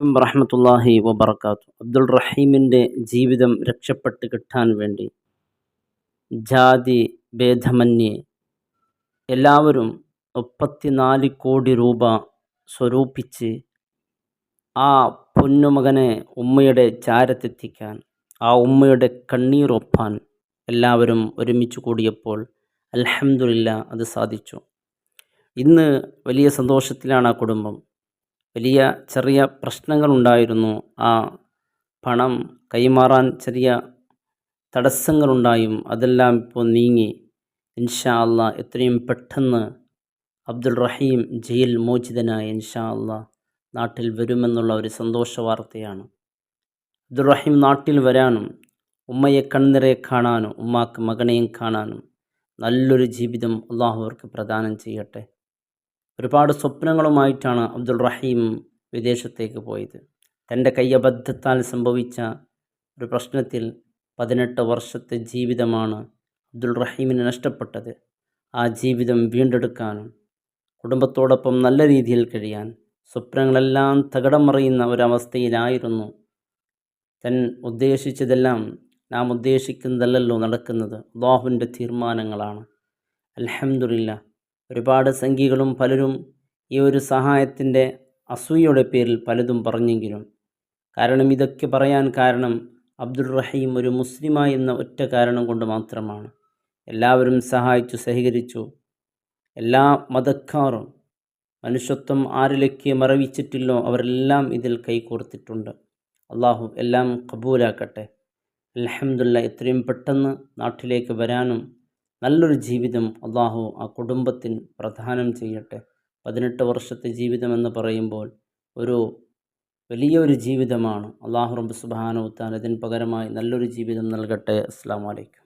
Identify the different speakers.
Speaker 1: വറഹമത്തല്ലാഹി വബർക്കാത്തു അബ്ദുൾ റഹീമിന്റെ ജീവിതം രക്ഷപ്പെട്ട് കിട്ടാൻ വേണ്ടി ജാതി ഭേദമന്യേ എല്ലാവരും മുപ്പത്തിനാല് കോടി രൂപ സ്വരൂപിച്ച് ആ പൊന്നുമകനെ ഉമ്മയുടെ ചാരത്തെത്തിക്കാൻ ആ ഉമ്മയുടെ കണ്ണീറൊപ്പാൻ എല്ലാവരും ഒരുമിച്ച് കൂടിയപ്പോൾ അലഹമില്ല അത് സാധിച്ചു. ഇന്ന് വലിയ സന്തോഷത്തിലാണ് ആ കുടുംബം. വലിയ ചെറിയ പ്രശ്നങ്ങളുണ്ടായിരുന്നു. ആ പണം കൈമാറാൻ ചെറിയ തടസ്സങ്ങളുണ്ടായും. അതെല്ലാം ഇപ്പോൾ നീങ്ങി. ഇൻഷാ അല്ല എത്രയും പെട്ടെന്ന് അബ്ദുൾ റഹീം ജയിൽ മോചിതനായി ഇൻഷാ അല്ല നാട്ടിൽ വരുമെന്നുള്ള ഒരു സന്തോഷ വാർത്തയാണ്. അബ്ദുൾ റഹീം നാട്ടിൽ വരാനും ഉമ്മയെ കണ്ണിറെ കാണാനും ഉമ്മാക്ക് മകനെയും കാണാനും നല്ലൊരു ജീവിതം അള്ളാഹു അവർക്ക് പ്രദാനം ചെയ്യട്ടെ. ഒരുപാട് സ്വപ്നങ്ങളുമായിട്ടാണ് അബ്ദുൾ റഹീം വിദേശത്തേക്ക് പോയത്. തന്റെ കയ്യബദ്ധത്താൽ സംഭവിച്ച ഒരു പ്രശ്നത്തിൽ പതിനെട്ട് വർഷത്തെ ജീവിതമാണ് അബ്ദുൾ റഹീമിന് നഷ്ടപ്പെട്ടത്. ആ ജീവിതം വീണ്ടെടുക്കാനും കുടുംബത്തോടൊപ്പം നല്ല രീതിയിൽ കഴിയാൻ സ്വപ്നങ്ങളെല്ലാം തകടം മറിയുന്ന ഒരവസ്ഥയിലായിരുന്നു തൻ ഉദ്ദേശിച്ചതെല്ലാം നാം ഉദ്ദേശിക്കുന്നതല്ലല്ലോ നടക്കുന്നത്. അള്ളാഹുവിന്റെ തീരുമാനങ്ങളാണ്. അലഹമുല്ല ഒരുപാട് സംഖ്യകളും പലരും ഈ ഒരു സഹായത്തിന്റെ അസൂയയുടെ പേരിൽ പലതും പറഞ്ഞെങ്കിലും. കാരണം ഇതൊക്കെ പറയാൻ കാരണം അബ്ദുൾ റഹീം ഒരു മുസ്ലിമായി എന്ന ഒറ്റ കാരണം കൊണ്ട് മാത്രമാണ്. എല്ലാവരും സഹായിച്ചു സഹകരിച്ചു. എല്ലാ മതക്കാറും മനുഷ്യത്വം ആരിലേക്ക് മറവിച്ചിട്ടില്ലോ അവരെല്ലാം ഇതിൽ കൈകോർത്തിട്ടുണ്ട്. അള്ളാഹു എല്ലാം കബൂലാക്കട്ടെ. അലഹമുല്ല എത്രയും പെട്ടെന്ന് നാട്ടിലേക്ക് വരാനും നല്ലൊരു ജീവിതം അള്ളാഹു ആ കുടുംബത്തിന് പ്രദാനം ചെയ്യട്ടെ. പതിനെട്ട് വർഷത്തെ ജീവിതമെന്ന് പറയുമ്പോൾ ഒരു വലിയൊരു ജീവിതമാണ്. അള്ളാഹു റബ്ബ് സുബാനു താൻ അതിന് പകരമായി നല്ലൊരു ജീവിതം നൽകട്ടെ. അസ്സാം വലൈക്കും